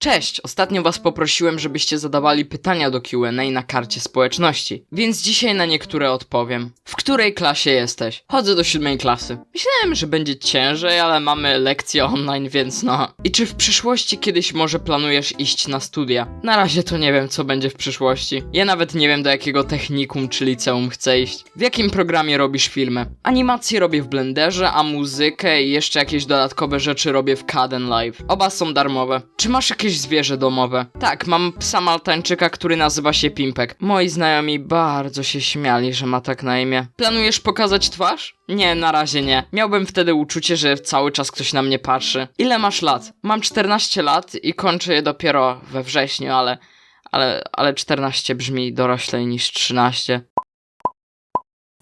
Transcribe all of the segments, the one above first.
Cześć! Ostatnio was poprosiłem, żebyście zadawali pytania do Q&A na karcie społeczności, więc dzisiaj na niektóre odpowiem. W której klasie jesteś? Chodzę do siódmej klasy. Myślałem, że będzie ciężej, ale mamy lekcje online, więc no. I czy w przyszłości kiedyś może planujesz iść na studia? Na razie to nie wiem, co będzie w przyszłości. Ja nawet nie wiem, do jakiego technikum czy liceum chcę iść. W jakim programie robisz filmy? Animacje robię w Blenderze, a muzykę i jeszcze jakieś dodatkowe rzeczy robię w Caden Live. Oba są darmowe. Czy masz jakieś zwierzę domowe? Tak, mam psa maltańczyka, który nazywa się Pimpek. Moi znajomi bardzo się śmiali, że ma tak na imię. Planujesz pokazać twarz? Nie, na razie nie. Miałbym wtedy uczucie, że cały czas ktoś na mnie patrzy. Ile masz lat? Mam 14 lat i kończę je dopiero we wrześniu, ale... Ale, ale 14 brzmi doroślej niż 13.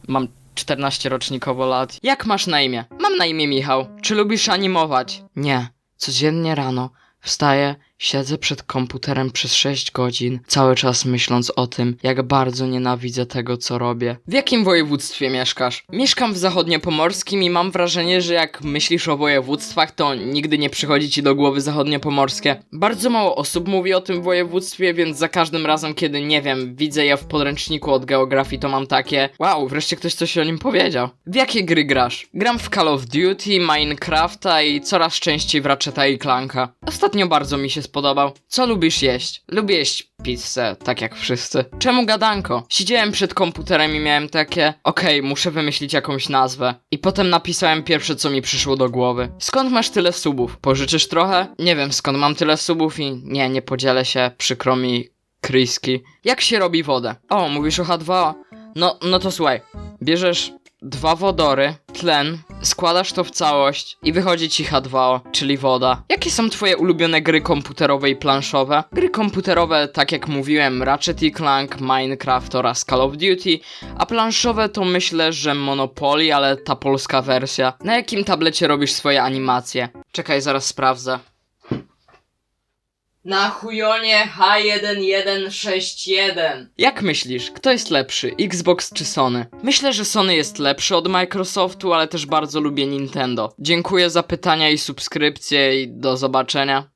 Mam 14 rocznikowo lat. Jak masz na imię? Mam na imię Michał. Czy lubisz animować? Nie. Codziennie rano wstaję, siedzę przed komputerem przez 6 godzin, cały czas myśląc o tym, jak bardzo nienawidzę tego, co robię. W jakim województwie mieszkasz? Mieszkam w zachodniopomorskim i mam wrażenie, że jak myślisz o województwach, to nigdy nie przychodzi ci do głowy zachodniopomorskie. Bardzo mało osób mówi o tym województwie, więc za każdym razem, kiedy nie wiem, widzę je w podręczniku od geografii, to mam takie wow, wreszcie ktoś coś o nim powiedział. W jakie gry grasz? Gram w Call of Duty, Minecrafta i coraz częściej w Ratcheta i Clanka. Ostatnio bardzo mi się spodobał. Co lubisz jeść? Lubię jeść pizzę, tak jak wszyscy. Czemu gadanko? Siedziałem przed komputerem i miałem takie, okej, muszę wymyślić jakąś nazwę. I potem napisałem pierwsze, co mi przyszło do głowy. Skąd masz tyle subów? Pożyczysz trochę? Nie wiem, skąd mam tyle subów i nie, nie podzielę się, przykro mi, Kryski. Jak się robi wodę? O, mówisz o H2O? No, no to słuchaj. Bierzesz dwa wodory, tlen, składasz to w całość i wychodzi ci H2O, czyli woda. Jakie są twoje ulubione gry komputerowe i planszowe? Gry komputerowe, tak jak mówiłem, Ratchet Clank, Minecraft oraz Call of Duty, a planszowe to myślę, że Monopoly, ale ta polska wersja. Na jakim tablecie robisz swoje animacje? Czekaj, zaraz sprawdzę. Na chujonie H1161. Jak myślisz, kto jest lepszy, Xbox czy Sony? Myślę, że Sony jest lepszy od Microsoftu, ale też bardzo lubię Nintendo. Dziękuję za pytania i subskrypcje i do zobaczenia.